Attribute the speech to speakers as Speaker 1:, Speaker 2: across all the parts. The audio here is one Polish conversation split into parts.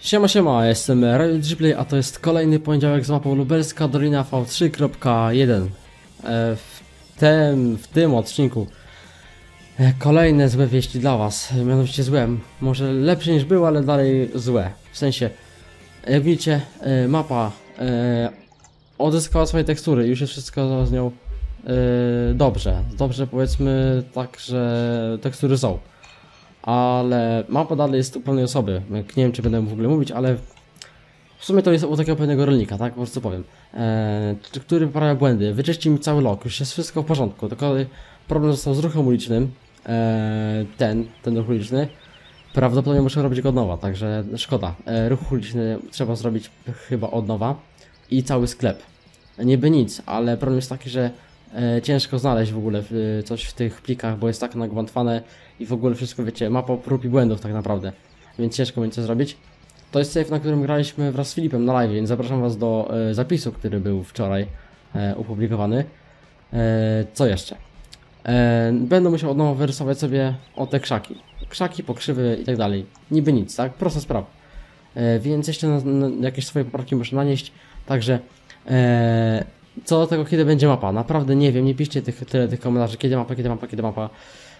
Speaker 1: Siema siema, jestem Radio Gplay, a to jest kolejny poniedziałek z mapą Lubelska Dolina V3.1 e, w, tym, w tym odcinku e, kolejne złe wieści dla was, mianowicie złe, może lepsze niż było, ale dalej złe, w sensie, jak widzicie, e, mapa odzyskała swoje tekstury, już jest wszystko z nią dobrze, dobrze powiedzmy tak, że tekstury są ale mapa dalej jest u pewnej osoby. Nie wiem, czy będę w ogóle mówić, ale w sumie to jest u takiego pewnego rolnika, tak? Po prostu powiem. Eee, który poprawia błędy. Wyczyści mi cały lok, już jest wszystko w porządku. Tylko problem został z ruchem ulicznym. Eee, ten, ten ruch uliczny. Prawdopodobnie muszę robić go od nowa, także szkoda. Eee, ruch uliczny trzeba zrobić chyba od nowa. I cały sklep. Niby nic, ale problem jest taki, że ciężko znaleźć w ogóle w, coś w tych plikach, bo jest tak nagwantwane i w ogóle wszystko, wiecie, mapa prób i błędów tak naprawdę, więc ciężko będzie to zrobić. To jest save, na którym graliśmy wraz z Filipem na live, więc zapraszam Was do e, zapisu, który był wczoraj e, opublikowany. E, co jeszcze? E, będę musiał od nowa wyrysować sobie o te krzaki. Krzaki, pokrzywy i tak dalej. Niby nic, tak? Prosta sprawa. E, więc jeszcze jakieś swoje poprawki muszę nanieść, także e, co do tego, kiedy będzie mapa. Naprawdę nie wiem, nie piszcie tych, tyle tych komentarzy, kiedy mapa, kiedy mapa, kiedy mapa,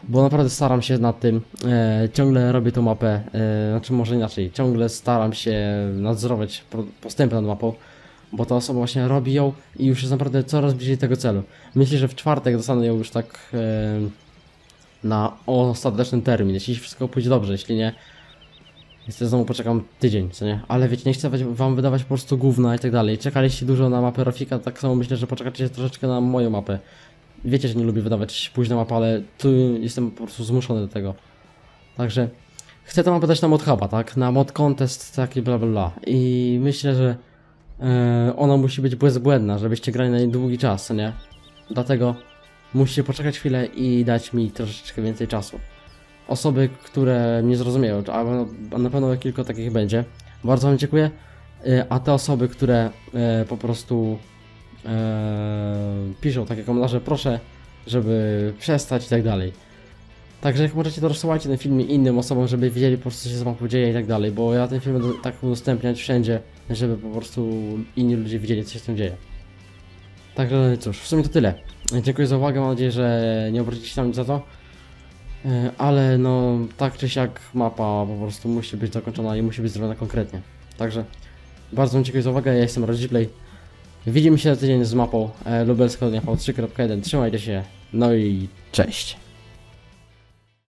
Speaker 1: bo naprawdę staram się nad tym, e, ciągle robię tą mapę, e, znaczy może inaczej, ciągle staram się nadzorować postępy nad mapą, bo ta osoba właśnie robi ją i już jest naprawdę coraz bliżej tego celu. Myślę, że w czwartek dostanę ją już tak e, na ostateczny termin, jeśli wszystko pójdzie dobrze, jeśli nie, Niestety znowu poczekam tydzień, co nie? Ale wiecie, nie chcę wam wydawać po prostu gówna i tak dalej. Czekaliście dużo na mapę Rafika, tak samo myślę, że poczekacie troszeczkę na moją mapę. Wiecie, że nie lubię wydawać późną mapę, ale tu jestem po prostu zmuszony do tego. Także chcę tę mapę dać na mod huba, tak? Na mod contest, taki bla bla bla. I myślę, że e, ona musi być bezbłędna, żebyście grali na długi czas, co nie? Dlatego musicie poczekać chwilę i dać mi troszeczkę więcej czasu osoby, które mnie zrozumieją, a na- a na pewno kilka takich będzie. Bardzo Wam dziękuję. Y, A te osoby, które e, po prostu e, piszą takie komentarze, proszę, żeby przestać i tak dalej. Także jak możecie, to rozsyłajcie ten film innym osobom, żeby wiedzieli po prostu, co się z wami dzieje i tak dalej, bo ja ten film tak udostępniać wszędzie, żeby po prostu inni ludzie widzieli, co się z tym dzieje. Także cóż, w sumie to tyle. Dziękuję za uwagę, mam nadzieję, że nie obrazicie się na mnie za to. E, Ale no, tak czy siak mapa po prostu musi być dokończona i musi być zrobiona konkretnie. Także bardzo Wam dziękuję za uwagę, ja jestem Rodziplay. Widzimy się za tydzień z mapą e, lubelsko V3.1. Trzymajcie się, no i cześć.